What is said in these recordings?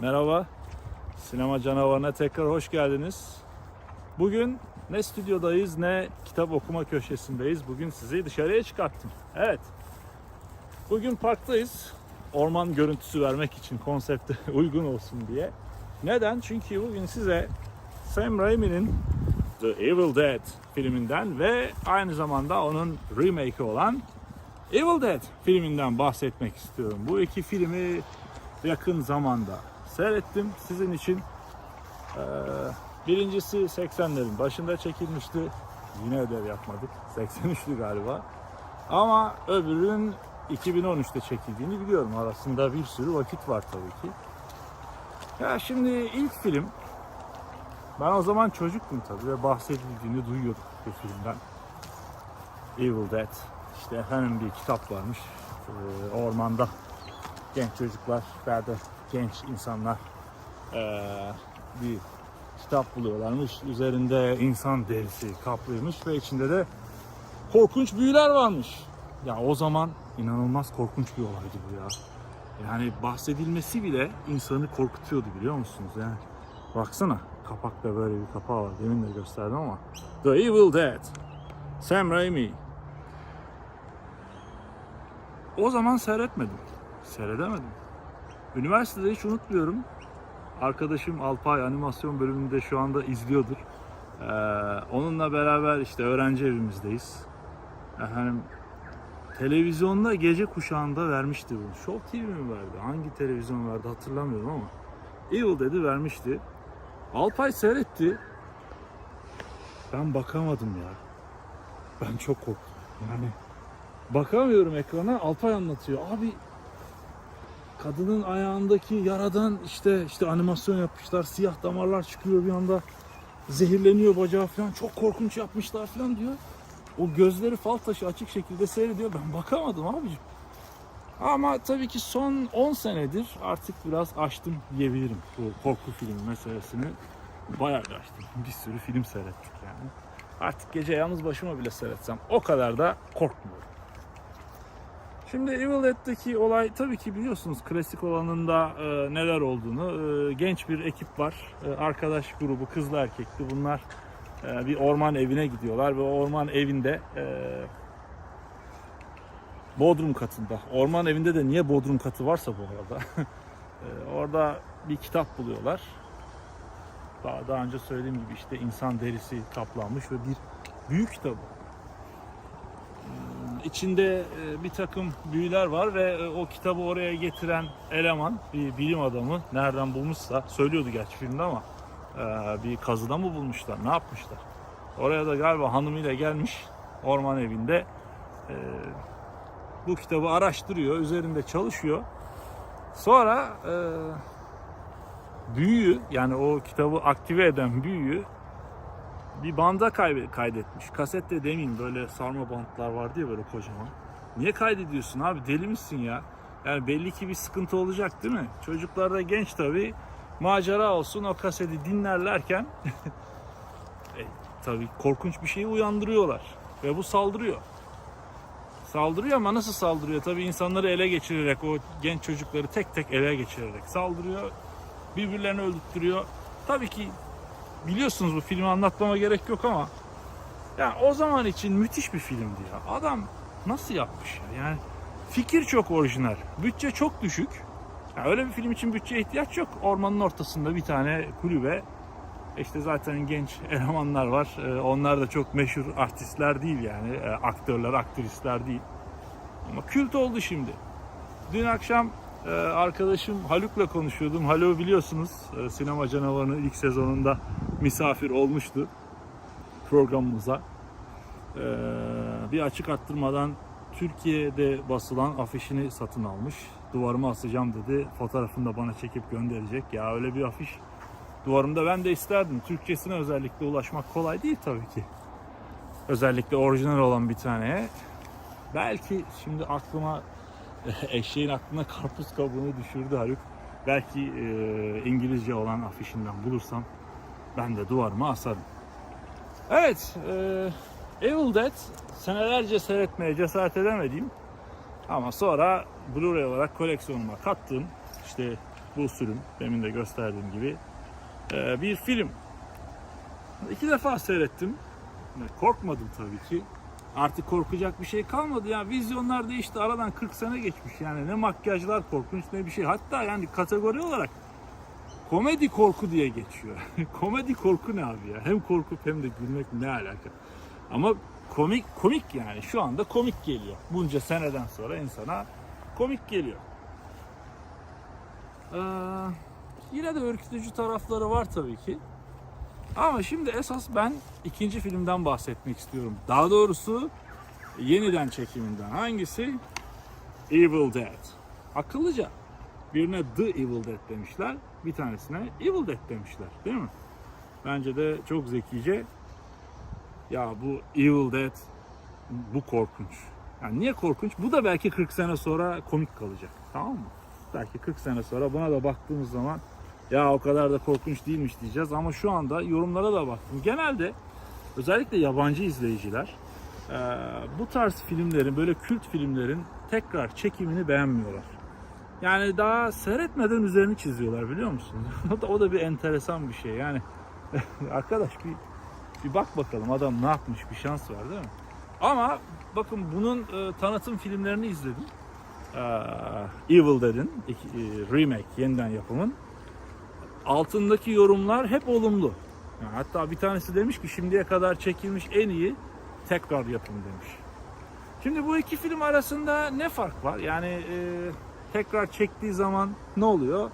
Merhaba. Sinema canavarına tekrar hoş geldiniz. Bugün ne stüdyodayız ne kitap okuma köşesindeyiz. Bugün sizi dışarıya çıkarttım. Evet. Bugün parktayız. Orman görüntüsü vermek için konsepte uygun olsun diye. Neden? Çünkü bugün size Sam Raimi'nin The Evil Dead filminden ve aynı zamanda onun remake'i olan Evil Dead filminden bahsetmek istiyorum. Bu iki filmi yakın zamanda seyrettim sizin için. Ee, birincisi 80'lerin başında çekilmişti. Yine ödev yapmadık. 83'lü galiba. Ama öbürünün 2013'te çekildiğini biliyorum. Arasında bir sürü vakit var tabii ki. Ya şimdi ilk film ben o zaman çocuktum tabii ve bahsedildiğini duyuyordum bu filmden. Evil Dead. İşte efendim bir kitap varmış. Ee, ormanda genç çocuklar da genç insanlar eee, bir kitap buluyorlarmış. Üzerinde insan derisi kaplıymış ve içinde de korkunç büyüler varmış. Ya o zaman inanılmaz korkunç bir olaydı bu ya. Yani bahsedilmesi bile insanı korkutuyordu biliyor musunuz? Yani baksana kapakta böyle bir kapağı var. Demin de gösterdim ama. The Evil Dead. Sam Raimi. O zaman seyretmedim. Seyredemedim. Üniversitede hiç unutmuyorum. Arkadaşım Alpay animasyon bölümünde şu anda izliyordur. Ee, onunla beraber işte öğrenci evimizdeyiz. Efendim televizyonda gece kuşağında vermişti bunu. Show TV mi verdi? Hangi televizyon verdi hatırlamıyorum ama. Evil dedi vermişti. Alpay seyretti. Ben bakamadım ya. Ben çok korktum. Yani bakamıyorum ekrana. Alpay anlatıyor. Abi kadının ayağındaki yaradan işte işte animasyon yapmışlar. Siyah damarlar çıkıyor bir anda. Zehirleniyor bacağı falan. Çok korkunç yapmışlar falan diyor. O gözleri fal taşı açık şekilde seyrediyor. Ben bakamadım abicim. Ama tabii ki son 10 senedir artık biraz açtım diyebilirim bu korku filmi meselesini. Bayağı bir açtım. Bir sürü film seyrettik yani. Artık gece yalnız başıma bile seyretsem o kadar da korkmuyorum. Şimdi Evil Dead'deki olay tabii ki biliyorsunuz klasik olanında e, neler olduğunu. E, genç bir ekip var. E, arkadaş grubu kızlı erkekli. Bunlar e, bir orman evine gidiyorlar ve orman evinde e, Bodrum katında. Orman evinde de niye Bodrum katı varsa bu arada. e, orada bir kitap buluyorlar. Daha, daha önce söylediğim gibi işte insan derisi kaplanmış ve bir büyük kitabı. İçinde e, bir takım büyüler var ve e, o kitabı oraya getiren eleman bir bilim adamı nereden bulmuşsa söylüyordu gerçi filmde ama e, bir kazıda mı bulmuşlar ne yapmışlar. Oraya da galiba hanımıyla gelmiş orman evinde bu kitabı araştırıyor üzerinde çalışıyor. Sonra büyüyü yani o kitabı aktive eden büyüyü bir banda kaydetmiş. Kaset de demeyeyim böyle sarma bantlar vardı ya böyle kocaman. Niye kaydediyorsun abi deli misin ya? Yani belli ki bir sıkıntı olacak değil mi? Çocuklar da genç tabi. Macera olsun o kaseti dinlerlerken e, tabi korkunç bir şeyi uyandırıyorlar. Ve bu saldırıyor. Saldırıyor ama nasıl saldırıyor? Tabi insanları ele geçirerek o genç çocukları tek tek ele geçirerek saldırıyor. Birbirlerini öldürtüyor. Tabii ki biliyorsunuz bu filmi anlatmama gerek yok ama ya o zaman için müthiş bir filmdi ya. Adam nasıl yapmış ya? Yani fikir çok orijinal. Bütçe çok düşük. Ya öyle bir film için bütçeye ihtiyaç yok. Ormanın ortasında bir tane kulübe. İşte zaten genç elemanlar var. Ee, Onlar da çok meşhur artistler değil yani. Ee, Aktörler, aktrisler değil. Ama kült oldu şimdi. Dün akşam e, arkadaşım Haluk'la konuşuyordum. Haluk'u biliyorsunuz e, Sinema Canavarı'nın ilk sezonunda misafir olmuştu programımıza. E, bir açık arttırmadan Türkiye'de basılan afişini satın almış. Duvarıma asacağım dedi. Fotoğrafını da bana çekip gönderecek. Ya öyle bir afiş duvarımda ben de isterdim. Türkçesine özellikle ulaşmak kolay değil tabii ki. Özellikle orijinal olan bir taneye. Belki şimdi aklıma eşeğin aklına karpuz kabuğunu düşürdü Haluk. Belki e, İngilizce olan afişinden bulursam ben de duvarıma asarım. Evet, e, Evil Dead senelerce seyretmeye cesaret edemediğim ama sonra Blu-ray olarak koleksiyonuma kattığım işte bu sürüm demin de gösterdiğim gibi e, bir film. İki defa seyrettim. Korkmadım tabii ki. Artık korkacak bir şey kalmadı ya. Vizyonlar değişti. Aradan 40 sene geçmiş. Yani ne makyajlar korkunç ne bir şey. Hatta yani kategori olarak komedi korku diye geçiyor. komedi korku ne abi ya? Hem korkup hem de gülmek ne alaka? Ama komik komik yani. Şu anda komik geliyor. Bunca seneden sonra insana komik geliyor. Ee, yine de ürkütücü tarafları var tabii ki. Ama şimdi esas ben ikinci filmden bahsetmek istiyorum. Daha doğrusu yeniden çekiminden. Hangisi? Evil Dead. Akıllıca. Birine The Evil Dead demişler. Bir tanesine Evil Dead demişler. Değil mi? Bence de çok zekice. Ya bu Evil Dead bu korkunç. Yani niye korkunç? Bu da belki 40 sene sonra komik kalacak. Tamam mı? Belki 40 sene sonra buna da baktığımız zaman ya o kadar da korkunç değilmiş diyeceğiz ama şu anda yorumlara da baktım. Genelde özellikle yabancı izleyiciler bu tarz filmlerin böyle kült filmlerin tekrar çekimini beğenmiyorlar. Yani daha seyretmeden üzerini çiziyorlar biliyor musun? o da bir enteresan bir şey. Yani arkadaş bir bir bak bakalım adam ne yapmış bir şans var değil mi? Ama bakın bunun e, tanıtım filmlerini izledim. Eee, Evil Dead'in e, remake yeniden yapımın altındaki yorumlar hep olumlu. Yani hatta bir tanesi demiş ki şimdiye kadar çekilmiş en iyi tekrar yapım demiş. Şimdi bu iki film arasında ne fark var? Yani e, tekrar çektiği zaman ne oluyor?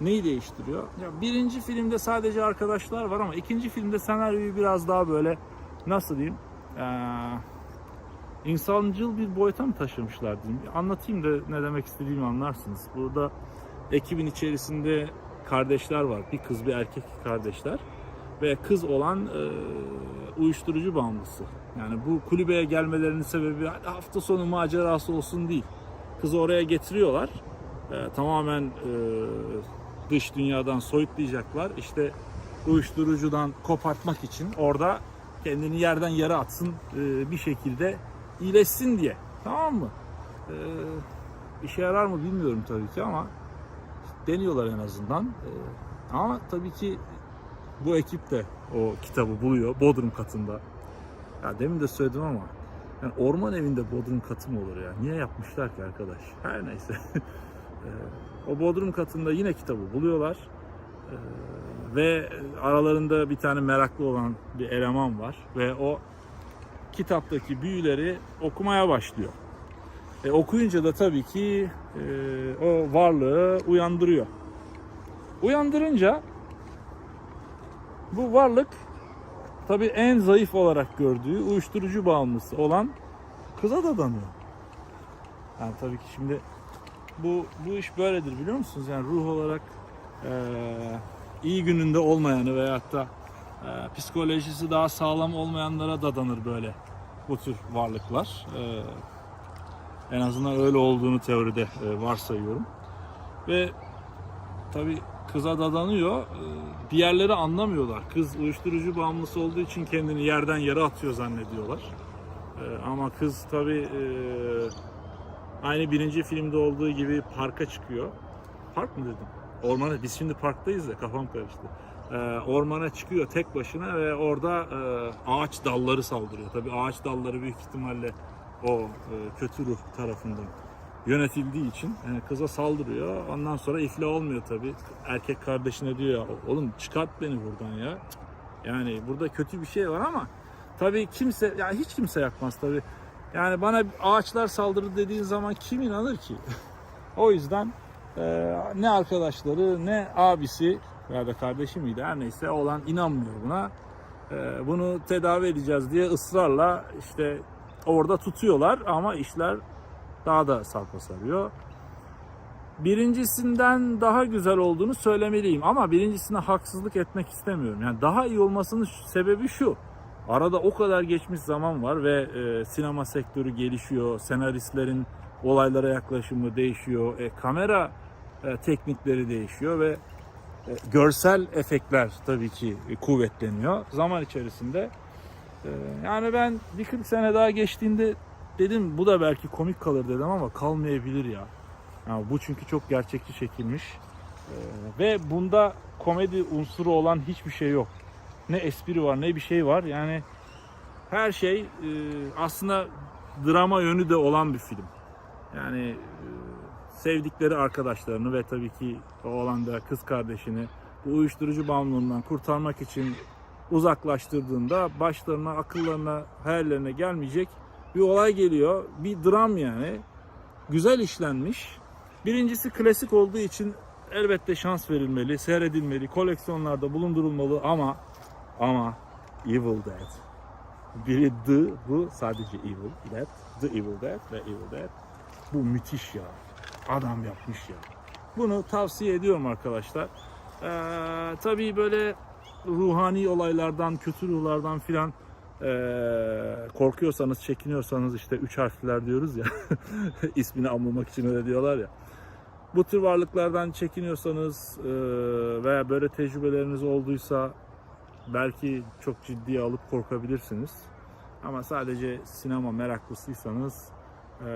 Neyi değiştiriyor? Ya birinci filmde sadece arkadaşlar var ama ikinci filmde senaryoyu biraz daha böyle nasıl diyeyim? Ee, insancıl bir boyuta mı taşımışlar diyeyim. Anlatayım da ne demek istediğimi anlarsınız. Burada ekibin içerisinde kardeşler var. Bir kız bir erkek kardeşler. Ve kız olan e, uyuşturucu bağımlısı. Yani bu kulübeye gelmelerinin sebebi "Hadi hafta sonu macerası olsun değil. Kızı oraya getiriyorlar. E, tamamen e, dış dünyadan soyutlayacaklar. İşte uyuşturucudan kopartmak için orada kendini yerden yere atsın e, bir şekilde iyileşsin diye. Tamam mı? E, işe yarar mı bilmiyorum tabii ki ama deniyorlar en azından. Ee, ama tabii ki bu ekip de o kitabı buluyor Bodrum katında. Ya demin de söyledim ama yani orman evinde Bodrum katı mı olur ya? Niye yapmışlar ki arkadaş? Her neyse. Ee, o Bodrum katında yine kitabı buluyorlar. Ee, ve aralarında bir tane meraklı olan bir eleman var ve o kitaptaki büyüleri okumaya başlıyor. E, okuyunca da tabii ki e, o varlığı uyandırıyor. Uyandırınca bu varlık tabii en zayıf olarak gördüğü uyuşturucu bağımlısı olan kıza da danıyor. Yani tabii ki şimdi bu bu iş böyledir biliyor musunuz? Yani ruh olarak e, iyi gününde olmayanı veyahut da e, psikolojisi daha sağlam olmayanlara dadanır böyle bu tür varlıklar. E, en azından öyle olduğunu teoride e, varsayıyorum. Ve tabi kıza dadanıyor. E, Diğerleri anlamıyorlar. Kız uyuşturucu bağımlısı olduğu için kendini yerden yere atıyor zannediyorlar. E, Ama kız tabi aynı birinci filmde olduğu gibi parka çıkıyor. Park mı dedim? Ormana, biz şimdi parktayız ya kafam karıştı. E, ormana çıkıyor tek başına ve orada e, ağaç dalları saldırıyor. Tabi ağaç dalları büyük ihtimalle o e, kötü ruh tarafından yönetildiği için e, kıza saldırıyor. Ondan sonra iflah olmuyor tabi. Erkek kardeşine diyor ya oğlum çıkart beni buradan ya. Yani burada kötü bir şey var ama tabi kimse ya hiç kimse yapmaz tabi. Yani bana ağaçlar saldırdı dediğin zaman kim inanır ki? o yüzden e, ne arkadaşları ne abisi ya da kardeşi miydi her neyse olan inanmıyor buna. E, bunu tedavi edeceğiz diye ısrarla işte orada tutuyorlar ama işler daha da sarpa sarıyor. Birincisinden daha güzel olduğunu söylemeliyim ama birincisine haksızlık etmek istemiyorum. Yani daha iyi olmasının sebebi şu. Arada o kadar geçmiş zaman var ve e, sinema sektörü gelişiyor. Senaristlerin olaylara yaklaşımı değişiyor. E, kamera e, teknikleri değişiyor ve e, görsel efektler tabii ki e, kuvvetleniyor. Zaman içerisinde ee, Yani ben bir 40 sene daha geçtiğinde dedim bu da belki komik kalır dedim ama kalmayabilir ya. Yani bu çünkü çok gerçekçi çekilmiş. ve bunda komedi unsuru olan hiçbir şey yok. Ne espri var ne bir şey var. Yani her şey e, aslında drama yönü de olan bir film. Yani e, sevdikleri arkadaşlarını ve tabii ki o olan da kız kardeşini bu uyuşturucu bağımlılığından kurtarmak için uzaklaştırdığında başlarına, akıllarına, hayallerine gelmeyecek bir olay geliyor. Bir dram yani. Güzel işlenmiş. Birincisi klasik olduğu için elbette şans verilmeli, seyredilmeli, koleksiyonlarda bulundurulmalı ama ama Evil Dead. Biri The, bu sadece Evil Dead. The Evil Dead ve Evil Dead. Bu müthiş ya. Adam yapmış ya. Bunu tavsiye ediyorum arkadaşlar. Ee, tabii böyle ruhani olaylardan, kötü ruhlardan filan ee, korkuyorsanız, çekiniyorsanız işte üç harfler diyoruz ya. ismini anlamak için öyle diyorlar ya. Bu tür varlıklardan çekiniyorsanız ee, veya böyle tecrübeleriniz olduysa belki çok ciddiye alıp korkabilirsiniz. Ama sadece sinema meraklısıysanız ee,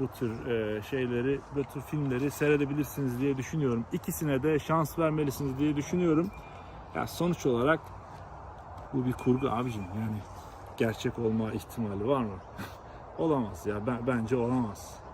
bu tür ee, şeyleri, bu tür filmleri seyredebilirsiniz diye düşünüyorum. İkisine de şans vermelisiniz diye düşünüyorum. Ya sonuç olarak bu bir kurgu abicim yani gerçek olma ihtimali var mı? olamaz ya ben bence olamaz.